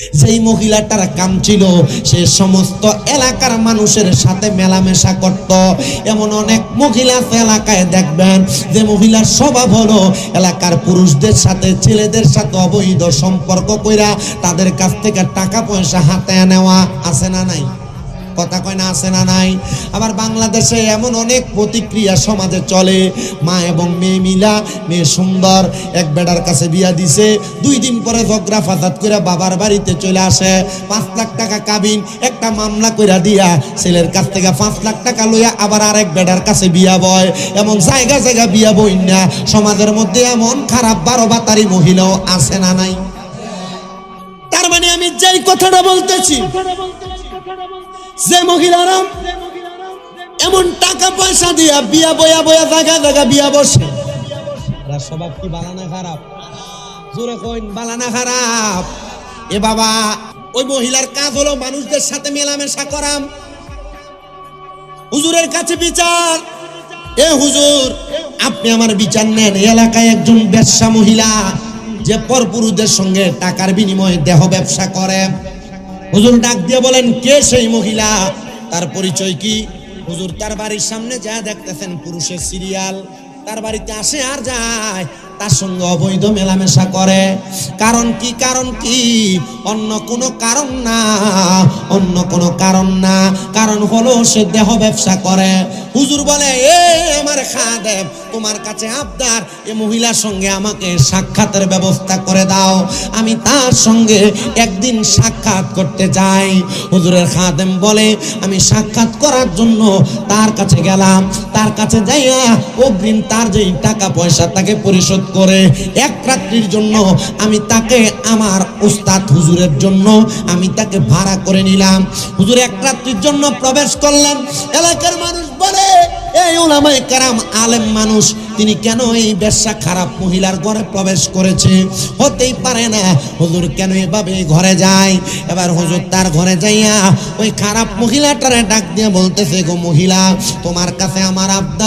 যেই মহিলাটার কাম ছিল, সে সমস্ত এলাকার মানুষের সাথে মেলামেশা করত। এমন অনেক মহিলা এলাকায়, দেখবেন যে মহিলার স্বভাব হলো, এলাকার পুরুষদের সাথে, ছেলেদের সাথে অবৈধ সম্পর্ক কইরা তাদের কাছ থেকে টাকা পয়সা হাতে নেওয়া আছে না নাই? কথা কয় না, আছে না নাই? আবার বাংলাদেশে এমন অনেক প্রতিক্রিয়া সমাজে চলে। মা এবং মেয়ে মিলা, মেয়ে সুন্দর, এক বেটার কাছে বিয়া দিছে। দুই দিন পরে ঝগড়া ফাসাদ করে বাবার বাড়িতে চলে আসে। পাঁচ লাখ টাকা কাবিন, একটা মামলা কইরা দিয়া ছেলের কাছ থেকে পাঁচ লাখ টাকা লইয়া আবার আরেক বেটার কাছে বিয়া বয়। এমন জায়গা জায়গা বিয়া বই না। সমাজের মধ্যে এমন খারাপ বারো বাতারি মহিলাও আছে না নাই? তার মানে আমি যেই কথাটা বলতেছি যে মহিলারা এমন টাকা পয়সা দিয়া বিয়া বয়া বয়া জায়গা জায়গা বিয়া বসে। স্বভাব কি বালানা খারাপ? জোরে কইন, বালানা খারাপ। এ বাবা, ওই মহিলার কাজ হলো মানুষদের সাথে মেলামেশা করাম হুজুরের কাছে বিচার। এ হুজুর, আপনি আমার বিচার নেন। এলাকায় একজন ব্যবসা মহিলা, যে পরপুরুষদের সঙ্গে টাকার বিনিময়ে দেহ ব্যবসা করে। হুজুর ডাক দিয়ে বলেন, কে সেই মহিলা? তার পরিচয় কি? হুজুর তার বাড়ির সামনে যা দেখতেছেন, পুরুষের সিরিয়াল, তার বাড়িতে আসে আর যায়, তার সঙ্গে অবৈধ মেলামেশা করে। কারণ কি কারণ কি? অন্য কোনো কারণ না, অন্য কোনো কারণ না। কারণ হলো সে দেহ ব্যবসা করে। হুজুর বলে, এ আমার খাদেম তোমার কাছে আবদার, এ মহিলার সঙ্গে আমাকে সাক্ষাতের ব্যবস্থা করে দাও। আমি তার সঙ্গে একদিন সাক্ষাৎ করতে যাই। হুজুরের খাদেম বলে, আমি সাক্ষাৎ করার জন্য তার কাছে গেলাম। তার কাছে যাইয়া অগ্রিম তার যেই টাকা পয়সা তাকে পরিশোধ করে এক রাত্রির জন্য আমি তাকে আমার উস্তাদ হুজুরের জন্য আমি তাকে ভাড়া করে নিলাম। হুজুর এক রাত্রির জন্য প্রবেশ করলেন। এলাকার মানুষ বলে এই ওলামাই কারাম আলেম মানুষ তিনি কেন এই ব্যবসা খারাপ মহিলার ঘরে প্রবেশ করেছে? হতেই পারে না। হুজুর কেন এভাবে ঘরে যায়? এবার হুজুর তার ঘরে যাইয়া ওই খারাপ মহিলাটারে ডাক দিয়ে বলতেছে, গো মহিলা, তোমার কাছে আমার আবদার।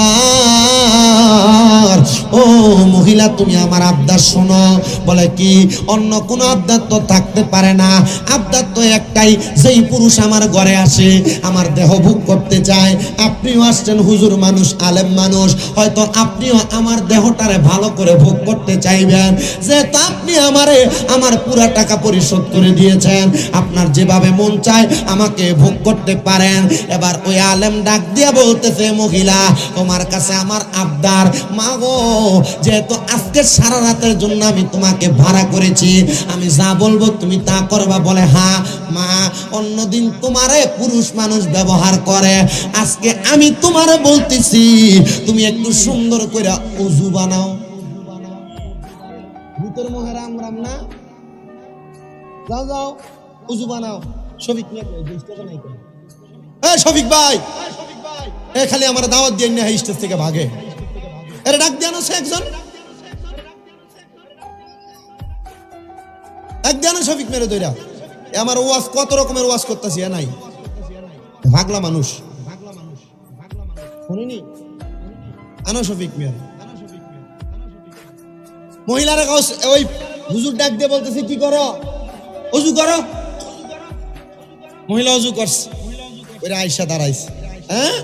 ও মহিলা, তুমি আমার আবদার শোনো। বলে, কি? অন্য কোনো আবদার তো থাকতে পারে না। আবদার তো একটাই, যেই পুরুষ আমার ঘরে আসে, আমার দেহ ভোগ করতে চায়। আপনিও আসছেন হুজুর মানুষ, আলেম মানুষ। হয়তো আপনিও আমার দেহটারে ভালো করে ভোগ করতে চাইবেন, যেহেতু আপনি আমারে আমার পুরা টাকা পরিশোধ করে দিয়েছেন, আপনার যেভাবে মন চায় আমাকে ভোগ করতে পারেন। এবার ওই আলেম ডাক দিয়ে বলতেছে, মহিলা, তোমার কাছে আমার আবদার। মাগো, যেহেতু আজকে সারা রাতের জন্য আমি তোমাকে ভাড়া করেছি, আমি যা বলব তুমি তা করবা। বলে হ্যাঁ মা, অন্যদিন তোমারে পুরুষ মানুষ ব্যবহার করে। আজকে আমি তোমারে বলতেছি, তুমি একটু সুন্দর করে উজু বানাও। ভিতর মহে রাম যাও যাও, উজু বানাও। শফিক? নাই কই? শফিক ভাই! এ খালি আমার দাওয়াত দিয়ে না স্টেজ থেকে ভাগে। এরে ডাক দিয়ে আনো একজন। এক শফিক মেরে দইরা আমার ওয়াজ, কত রকমের ওয়াজ করতেছি, এ নাই। ভাগলা মানুষ। শুনিনি? মিয়া। মহিলারা ওই হুজুর ডাক দিয়ে বলতেছে, কি করো? অজু করো? মহিলা অজু করছে। আয়সা দাঁড়াইছে। হ্যাঁ?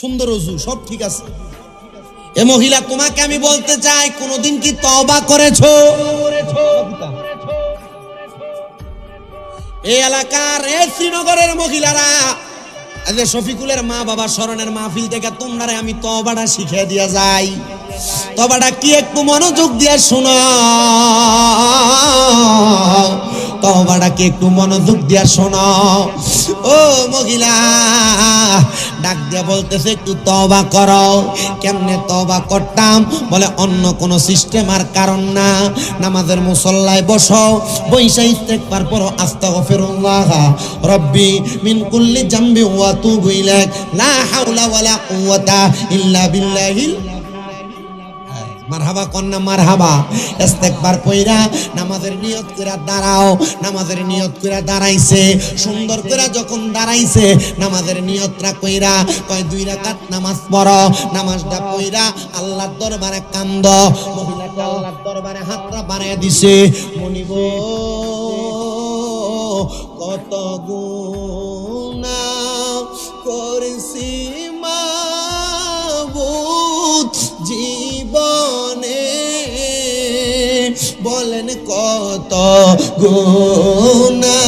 সুন্দর অজু, সব ঠিক আছে। এ মহিলা, তোমাকে আমি বলতে চাই, কোনোদিন কি তবা করেছ? এই এলাকার এই শ্রীনগরের মহিলারা এই শফিকুলের মা বাবা স্মরণের মাহফিল থেকে তোমরা আমি তবাটা শিখে দিয়া যাই। তবাটা কি একটু মনোযোগ দিয়ে শোনো তবাটা কি একটু মনোযোগ দিয়ে শোনো। ও মহিলা, ডাক দিয়া বলতেছে, একটু তবা করো। কেমনে তবা করতাম? বলে, অন্য কোনো সিস্টেম আর কারণ না। নামাজের মুসল্লায় বসো। বৈশা ইস্তেকবার পরো আস্তাগফিরুল্লাহ, রব্বি মিন কুল্লি জামবি ওয়া তুবু ইলাইক। লা হাওলা ওয়ালা কুওয়াতা ইল্লা বিল্লাহিল মারহাবা, কন্যা মারহাবা। ইস্তেকবার কইরা নামাজের নিয়ত কইরা দাঁড়াও। নামাজের নিয়ত কইরা দাঁড়াইছে। সুন্দর কইরা যখন দাঁড়াইছে, নামাজের নিয়তটা কইরা কয়, দুই রাকাত নামাজ পড়ো। নামাজটা কইরা আল্লাহর দরবারে কান্দ। মহিলাটা আল্লাহর দরবারে হাতটা বাড়ায় দিছে। মনিব, কত গুণা গুণা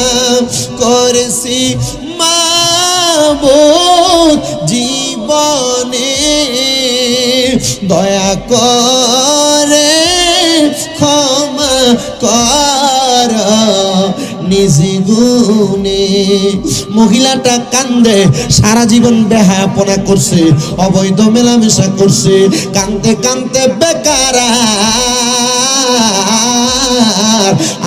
করছি মাবুদ জীবনে। দয়া করে ক্ষমা কর। মহিলাটা কান্দে সারা জীবন বেহাপনা করছে, অবৈধ মেলামেশা করছে কান্দতে কান্দতে বেকার।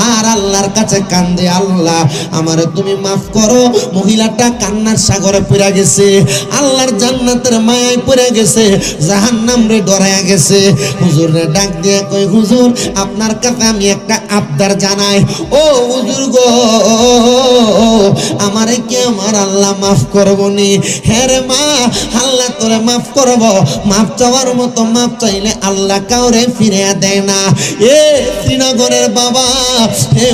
আর আল্লাহর কাছে কান্দে আল্লাহ, আমার তুমি মাফ করো। মহিলাটা কান্নার সাগরে পড়ে গেছে, আল্লাহর জান্নাতের মায়ায় পড়ে গেছে, জাহান্নাম রে ডরায়া গেছে। হুজুর ডাক দিয়ে কই হুজুর, আপনার কাছে আমি একটা আবদার জানাই। ও হুজুর গো আমারে কি আমার আল্লাহ মাফ মা, আল্লাহ তোরে মাফ করব। মাফ চাওয়ার মতো মাফ চাইলে আল্লাহ কাউরে ফিরে দেয় না। এ শ্রীনগরের বাবা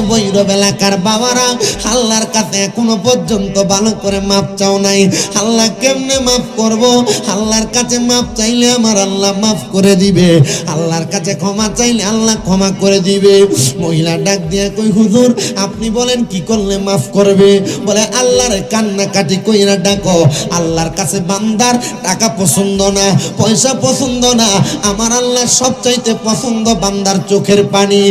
বৈরব এলাকার বাবারা, আল্লাহর কাছে এখনও পর্যন্ত ভালো করে মাপ চাও নাই। আল্লাহ কেমনে মাফ করব? আল্লাহর কাছে মাপ চাইলে আমার আল্লাহ মাফ করে দিবে। আল্লাহর কাছে ক্ষমা চাইলে আল্লাহ ক্ষমা করে দিবে। মহিলা ডাক দিয়ে কই হুজুর, আপনি বলেন, কি করলে মাফ করবে? বলে, আল্লাহর কান্নাকাটি কইরা ডাকো। আল্লাহর কাছে বান্দার টাকা পছন্দ না, পয়সা পছন্দ না। আমার আল্লাহ সবচাইতে পছন্দ বান্দার চোখের পানি।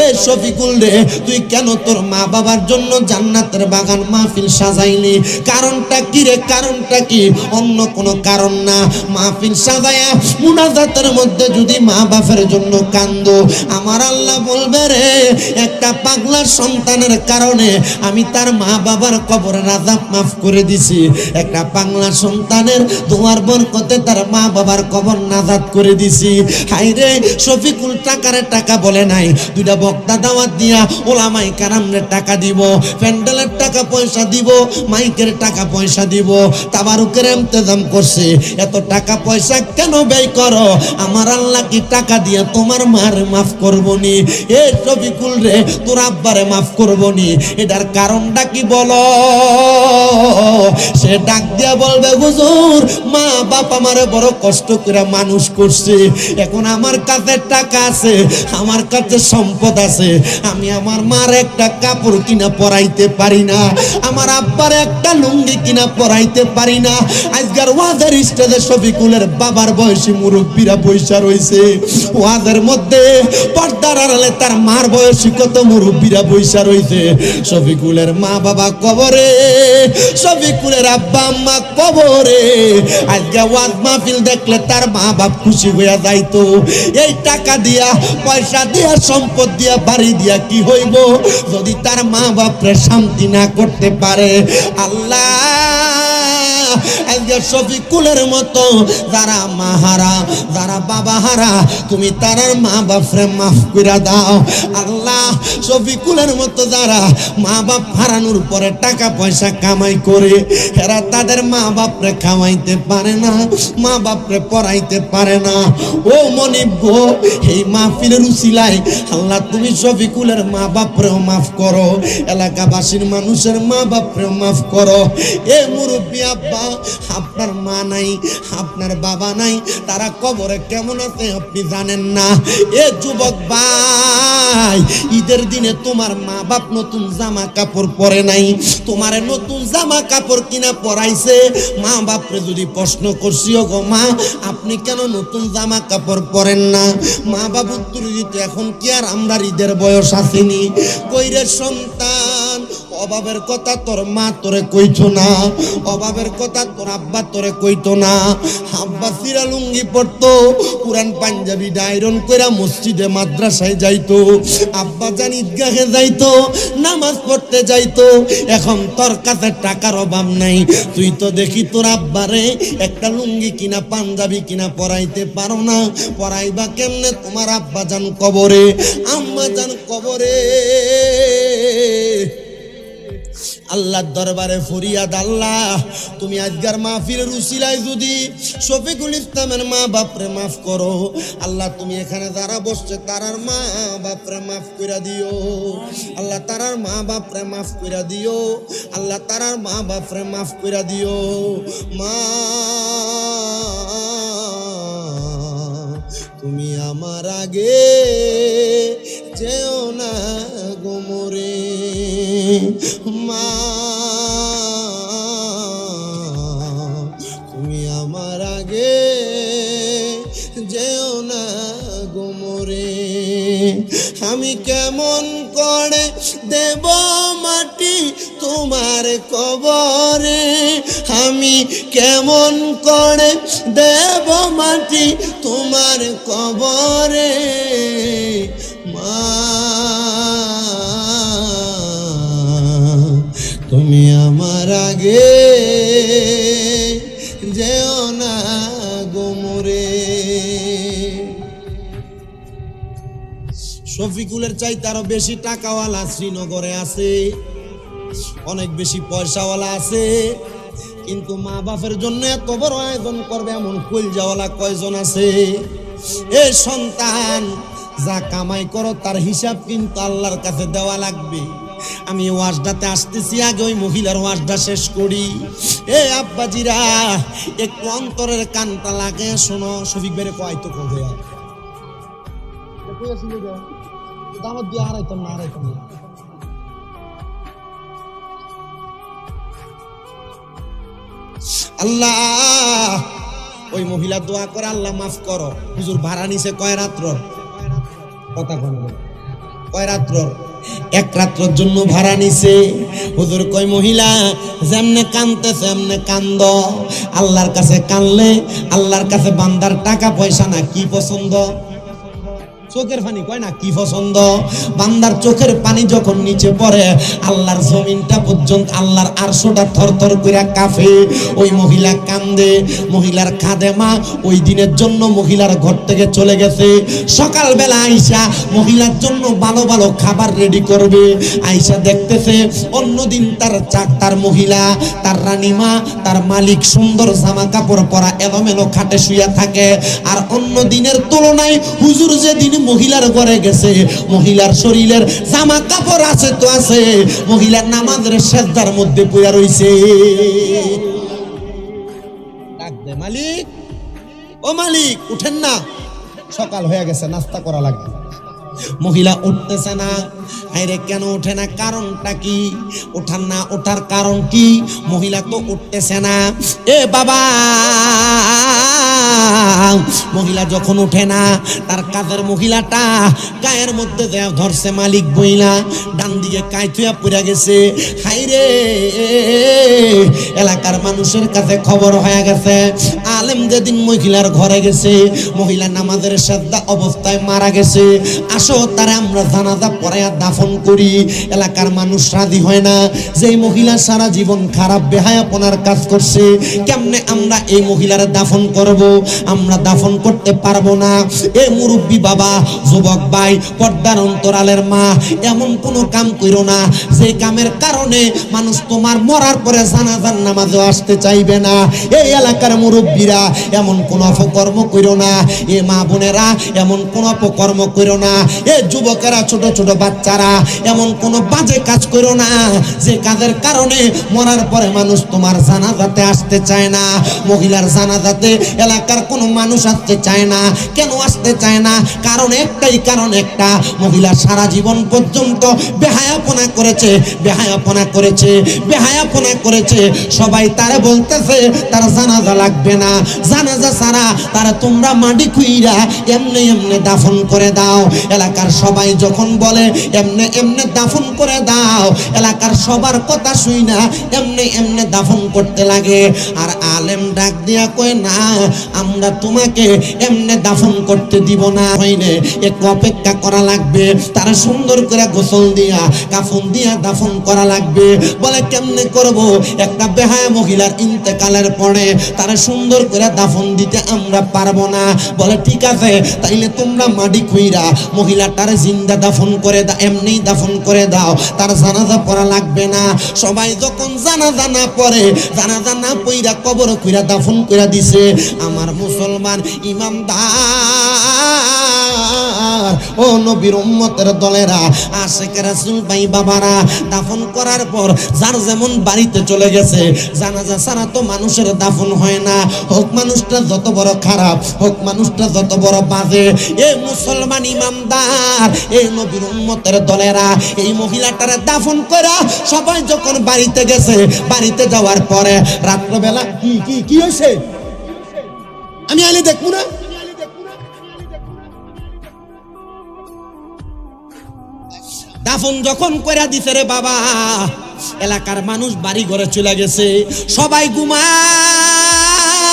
এ শফিকুল রে, তুই কেন তোর মা বাবার জন্য জান্নাতের বাগান মাহফিল সাজাইলি? কারণটা কি রে? কারণটা কি? অন্য কোনো কারণ না। মাহফিল সাজায়া মুনাজাতের মধ্যে যদি মা বাপের জন্য কান্দো, আমার আল্লাহ বলবে রে, একটা পাগলার সন্তানের কারণে আমি তার মা বাবার কবরের আজাব মাফ করে দিছি। একটা পাগলা সন্তানের তোমার বরকতে তার মা বাবার কবর নাজাদ করে দিছি। হাইরে শফিকুল টাকার টাকা বলে নাই। দুইটা বক্তা দাওয়াত দিয়া ওলামাই কারামরে টাকা দিব, প্যান্ডেলের টাকা পয়সা দিব, মাইকের টাকা পয়সা দিব। তাবারুকের ইন্তজাম করছে। এত টাকা পয়সা কেন ব্যয় করো? আমার আল্লাহ কি টাকা দিয়ে তোমার মার মাফ করবনি? এ শফিকুল রে, তোর আব্বারে মাফ করবনি? এটার কারণটা কি বলো? সে ডাক দিয়া বলবে, হুজুর, মা বাপ আমারে বড় কষ্ট করে মানুষ করছে। এখন আমার কাছে টাকা আছে, আমার কাছে সম্পদ আছে। আমি আমার মার একটা কাপড় কিনা পরাইতে পারি না। আমার আব্বার একটা লুঙ্গি কিনা পরাইতে পারি না। আজকাল ওয়াদের স্টেজে শফিকুলের বাবার বয়সী মুরব্বীরা পয়সা রয়েছে ওয়াদের মধ্যে পর্দার আড়ালে তার মার বয়সী কত মুরব্বীরা পয়সা রয়েছে মা বাবা কবরে আব্বা কবরে। আজকে মাহফিল দেখলে তার মা বাপ খুশি হইয়া যাইতো। এই টাকা দিয়া, পয়সা দিয়া, সম্পদ দিয়া, বাড়ি দিয়া কি হইব? যদি তার মা বাপরে শান্তি না করতে পারে, আল্লাহ আজকে শফিকুলের মতো। যারা মাহারা যারা বাবা হারা, তুমি তারার মা বাপরে মাফ করে দাও। আল্লাহ শফিকুলের মতো যারা মা বাপ হারানোর পরে টাকা পয়সা কামাই করে, এরা তাদের মা বাপরে খাওয়াইতে পারে না, মা বাপরে পড়াইতে পারে না। ও মনিব গো, এই মাহফিলের উসিলাই আল্লাহ, তুমি শফিকুলের মা বাপরেও মাফ করো, এলাকাবাসীর মানুষের মা বাপরেও মাফ করো। এ মুরব্বী আব্বা আপনার মা নাই, আপনার বাবা নাই, তারা কবরে কেমন আছে আপনি জানেন না? এ যুবক ভাই, ঈদের দিনে তোমার মা বাপ নতুন জামা কাপড় পরে নাই, তোমার নতুন জামা কাপড় কিনা পরাইছে। মা বাপরে যদি প্রশ্ন করছি গো মা, আপনি কেন নতুন জামা কাপড় পরেন না? মা বাপ উত্তর দিতে এখন কি আর আমরা ঈদের বয়স আসেনি? কইরে সন্তান অভাবের কথা তোর মা তোরে কইতো না। অভাবের কথা তোর আব্বা তোরে কইতো না। আব্বা সিরা লুঙ্গি পরতো পুরান পাঞ্জাবি ডাইরন কইরা মসজিদে, মাদ্রাসায় যাইতো। আব্বা জান ঈদগাহে যাইতো, নামাজ পড়তে যাইতো। এখন তোর কাছে টাকার অভাব নাই। তুই তো দেখি তোর আব্বারে একটা লুঙ্গি কিনা, পাঞ্জাবি কিনা পরাইতে পারো না। পরাইবা কেমনে তোমার আব্বা জান কবরে? আম্মা জান কবরে। আল্লাহর দরবারে ফরিয়াদ আল্লাহ। তুমি আজকার মাহফিলের উসিলায় যদি শফিকুল ইসলামের মা বাপরে মাফ করো, আল্লাহ তুমি এখানে যারা বসছে তারার মা বাপরে মাফ করে দিও। আল্লাহ তারার মা বাপরে মাফ করে দিও। আল্লাহ তারার মা বাপরে মাফ করে দিও। মা, তুমি আমার আগে যেও মা, তুমি আমার আগে আমি কেমন করে দেব মাটি তোমার কবরে? আমি কেমন করে দেব মাটি তোমার কবরে? শফিকুলের চাইতে আরও বেশি টাকাওয়ালা শ্রীনগরে আছে। অনেক বেশি পয়সাওয়ালা আছে। কিন্তু মা বাপের জন্য এত বড় আয়োজন করবে এমন কলজাওয়ালা কয়জন আছে? এ সন্তান, যা কামাই করো তার হিসাব কিন্তু আল্লাহর কাছে দেওয়া লাগবে। আমি ওয়াজটাতে আসতেছি, আগে ওই মহিলার ওয়াজটা শেষ করি। এ আব্বাজিরা, একটু অন্তরের কানটা লাগে, শোনো, শফিক বেড়ে কয় তো কোথায় দামত দিয়ে হারাইতাম না হারাইতাম না। আল্লাহ, ওই মহিলা দোয়া করে, আল্লাহ মাফ করো। হুজুর ভাড়া নিছে কয় রাত্র? কথা কয় রাত্র? এক রাত্রর জন্য ভাড়া নিছে। হুজুর কয়, মহিলা, যেমনে কানতেছে কান্দ। আল্লাহর কাছে কানলে, আল্লাহর কাছে বান্দার টাকা পয়সা না, কি পছন্দ? চোখের পানি কয় না, কি পছন্দ? বান্দার চোখের পানি যখন নিচে পড়ে, আল্লাহর জমিনটা পর্যন্ত আল্লাহর আরশোটা থরথর করে কাফে ওই মহিলা কান্দে, মহিলার কাঁদে খাদেমা ওই দিনের জন্য মহিলার ঘর থেকে চলে গেছে। সকালবেলা আইসা মহিলার জন্য ভালো ভালো খাবার রেডি করবে। আইসা দেখতেছে অন্যদিন তার চাক, তার মহিলা, তার রানীমা তার মালিক সুন্দর জামা কাপড় পরা এলোমেলো খাটে শুয়ে থাকে। আর অন্য দিনের তুলনায় হুজুর যেদিন মহিলার ঘরে গেছে, মহিলার শরীরের জামা কাপড় আছে তো আছে, মহিলার নামাজের সেজদার মধ্যে পুয়া ডাক মালিক। ও মালিক, উঠেন না। সকাল হয়ে গেছে, নাস্তা করা লাগবে। মহিলা উঠতেছে না। আরে কেন ওঠে না? কারণটা কি? ওঠার না ওঠার কারণ কি? মহিলা তো উঠতেছে না। এ বাবা! মহিলা যখন ওঠে না, তার কাজের মহিলাটা গায়ের মধ্যে দেয়া ধরছে মালিক বইলা, ডান দিকে কাইথুয়া পড়ে গেছে। হাইরে এলাকার মানুষের কাছে খবর হয়ে গেছে, আলেম যেদিন মহিলার ঘরে গেছে, মহিলা নামাজের শ্রদ্ধা অবস্থায় মারা গেছে। আসো তারা আমরা জানাজা পড়াইয়া দাফন করি, এলাকার মানুষ রাজি হয় না। যেই মহিলা সারা জীবন খারাপ বেহায়াপনার কাজ করছে, কেমনে আমরা এই মহিলার দাফন করব? আমরা দাফন করতে পারব না। এ মুরব্বী বাবা, যুবক ভাই, পর্দার অন্তরালের মা, এমন কোনো কাম করো না। যে কামের কারণে মানুষ তোমার মরার পরে জানাজার নামাজও আসতে চাইবে না। এই এলাকার মুরব্বীরা এমন কোনো অপকর্ম করো না। এ মা বোনেরা এমন কোন অপকর্ম করো না। এ যুবকেরা ছোট ছোট বাচ্চারা এমন কোন বাজে কাজ করো না, যে কাজের কারণে মরার পরে মানুষ তোমার জানাজাতে আসতে চায় না, মহিলার জানাজাতে এলাকার কোনো মানুষ আসতে চায় না, কেন আসতে চায় না? কারণ একটাই কারণ একটা, মহিলা সারা জীবন পর্যন্ত বেহায়াপনা করেছে বেহায়াপনা করেছে বেহায়াপনা করেছে। সবাই তারে বলতেছে, তার জানাজা লাগবে না। জানাজা ছাড়া তারা তোমরা মাটি খুইরা এমনি এমনি দাফন করে দাও। এলাকার সবাই যখন বলে এমনে এমনে দাফন করে দাও। এলাকার সবার কথা শুই না, এমনি এমনি দাফন করতে লাগে। আর আলেম ডাক দিয়া কয়, না, আমরা তোমাকে এমনে দাফন করতে দিব না। হইলে একটু অপেক্ষা করা লাগবে। তারা সুন্দর করে গোসল দিয়া, কাফন দিয়া দাফন করা লাগবে। বলে, কেমনে করব? একটা বেহায়া মহিলার ইন্তেকালের পরে তারা সুন্দর করে দাফন দিতে আমরা পারব না। বলে, ঠিক আছে, তাইলে তোমরা মাটি খুইরা মহিলাটারে জিন্দা দাফন করে দা। এমনি দাফন করে দাও। তার জানাজা পড়া লাগবে না। সবাই যখন জানাজা না পড়ে, জানাজা না পইরা কবর কইরা দাফন কইরা দিছে। আমার মুসলমান ইমামদার, ও নবীর উম্মতের দলেরা, আশেখ রাসূল ভাই বাবারা, দাফন করার পর যার যেমন বাড়িতে চলে গেছে, জানাজা ছাড়া তো মানুষের দাফন হয় না। হোক মানুষটা যত বড় খারাপ, হোক মানুষটা যত বড় বাজে, এ মুসলমান ইমামদার এই নবীর উম্মতের দলেরা, এই মহিলাটারে দাফন করা সবাই যখন বাড়িতে গেছে, বাড়িতে যাওয়ার পরে রাত্রবেলা কি কি কি হয়েছে আমি আইলে দেখব না? দাফন যখন কইরা দিছে রে বাবা, এলাকার মানুষ বাড়ি ঘরে চলে গেছে, সবাই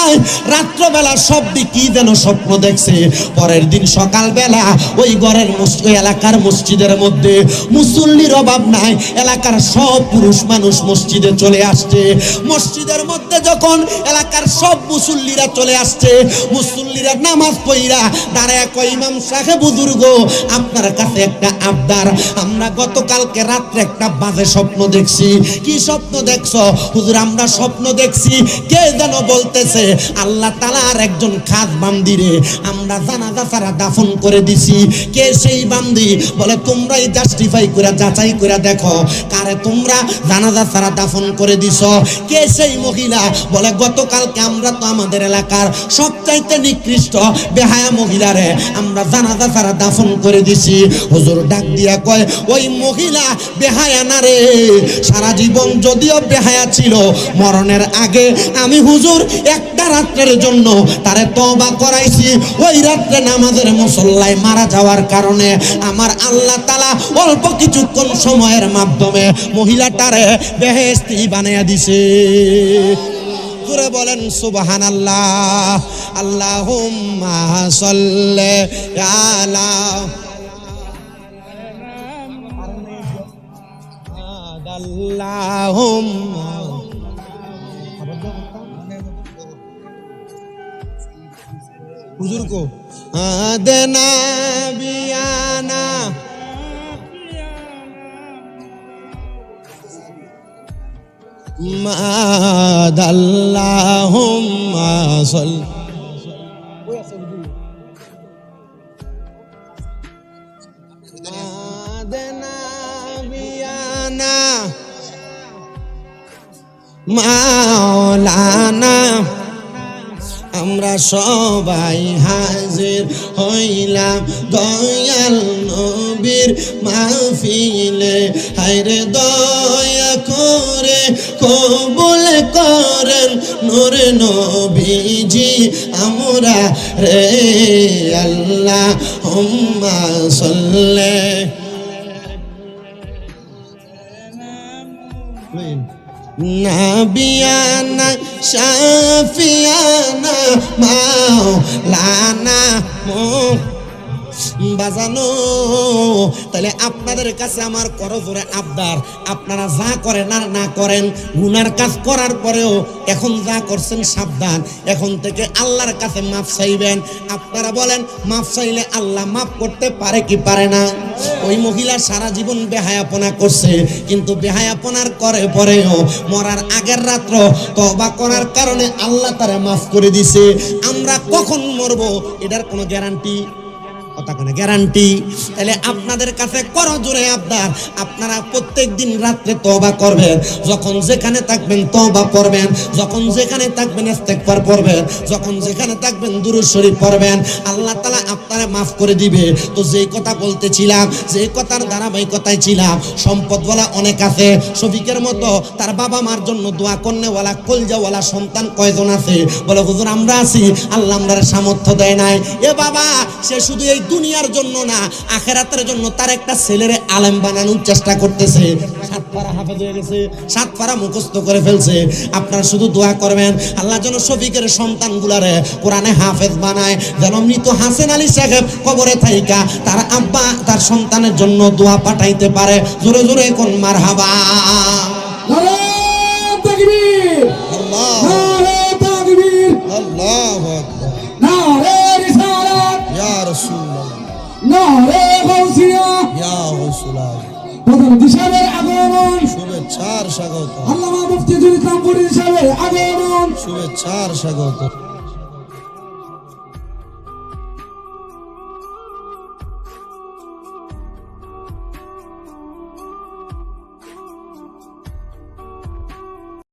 ঘুমায় রাত্রবেলা সব দিক কি যেন স্বপ্ন দেখছে। পরের দিন সকালবেলা ওই ঘরের মস- ওই এলাকার মসজিদের মধ্যে মুসল্লির অভাব নাই। এলাকার সব পুরুষ মানুষ মসজিদে চলে আসছে। মসজিদের মধ্যে যখন এলাকার সব মুসল্লিরা চলে আসছে, মুসল্লিরা নামাজ পড়িরা দাঁড়ায় কয়, ইমাম সাহেব বুজুর্গ, আপনার কাছে একটা আবদার। আমরা গতকালকে রাত্রে একটা বাজে স্বপ্ন দেখছি। কি স্বপ্ন দেখছ? হুজুর, আমরা স্বপ্ন দেখছি। কে যেন বলতেছে আল্লাহ তালার একজন খাস বান্দিরে আমরা জানাজা ছাড়া দাফন করে দিছি। কে সেই বান্দি? বলে, তোমরাই জাস্টিফাই করে যাচাই করে দেখো। কারে তোমরা জানাজা ছাড়া দাফন করে দিছ? কে সেই মহিলা? বলে, গতকালকে আমরা তো আমাদের এলাকার সবচাইতে নিকৃষ্ট বেহায়া মহিলারে আমরা জানাজা ছাড়া দাফন করে দিছি। হুজুর ডাক দিয়া কয়, ওই মহিলা বেহায়া না রে। সারা জীবন যদিও বেহায়া ছিল, মরণের আগে আমি হুজুর একটা রাত্রের জন্য তারে তবা করাইছি। ওই রাত্রে নামাজের মুসল্লায় মারা যাওয়ার কারণে আমার আল্লাহ তালা অল্প কিছুক্ষণ সময়ের মাধ্যমে মহিলাটারে বেহেস্তি বানিয়ে দিছে। জোরে বলেন সুবাহান আল্লাহ আল্লাহুম্মা সাল্লি আলা আল্লাহুম্মা हुजूर को आदना बियाना माद अल्लाहुम्मा सल्ली مولانا আমরা সবাই হাজির হইলাম দয়াল নবীর মাহফিলে। হায়রে দয়া করে কবুল করেন নূর নবীজি আমরা রে আল্লাহ হুম্মা সাল্লে। নাবিয়ানা শাফিয়ানা মাওলানা মো বাজানো। তাহলে আপনাদের কাছে আমার করজোরে আবদার। আপনারা যা করেন আর না করেন, গুনার কাজ করার পরেও এখন যা করছেন সাবধান। এখন থেকে আল্লাহর কাছে মাফ চাইবেন। আপনারা বলেন, মাফ চাইলে আল্লাহ মাফ করতে পারে কি পারে না? ওই মহিলা সারা জীবন বেহায়াপনা করছে, কিন্তু বেহায়াপনার করে পরেও মরার আগের রাত্র তবা করার কারণে আল্লাহ তারা মাফ করে দিছে। আমরা কখন মরবো, এটার কোনো গ্যারান্টি কথা গ্যারান্টি তাহলে আপনাদের কাছে করো জোরে আপনারা প্রত্যেক দিন রাত্রে করবেন। যখন যেখানে থাকবেন যখন যেখানে থাকবেন যখন যেখানে থাকবেন আল্লাহ তাআলা আপনারা মাফ করে দিবে। তো যেই কথা বলতেছিলাম যে কথার ধারাবাহিকতায় ছিলাম, সম্পদওয়ালা অনেক আছে, শফিকের মতো তার বাবা মার জন্য দোয়া কন্যাওয়ালা, কলজাওয়ালা সন্তান কয়জন আছে? বলে, হুজুর, আমরা আছি। আল্লাহ আমরা সামর্থ্য দেয় নাই। এ বাবা, সে শুধু এই দুনিয়ার জন্য না, আখেরাতের জন্য তার একটা ছেলের আলেম বানানোর চেষ্টা করতেছে। সাত হাফেজ হয়ে গেছে, সাত পারা মুখস্থ করে ফেলছে। আপনারা শুধু দোয়া করবেন, আল্লাহ যেন শফিকের সন্তানগুলারে কোরআনে হাফেজ বানায়। যেন মৃত হাসেন আলী সাহেব কবরে থাইকা, তার আব্বা, তার সন্তানের জন্য দোয়া পাঠাইতে পারে। জোরে জোরে কোন মার হাবা সাহেবের আগমন। শুভেচ্ছার স্বাগত। আল্লামা মুফতি ইসলাম ফরিদ সাহেবের আগমন। শুভেচ্ছার স্বাগত।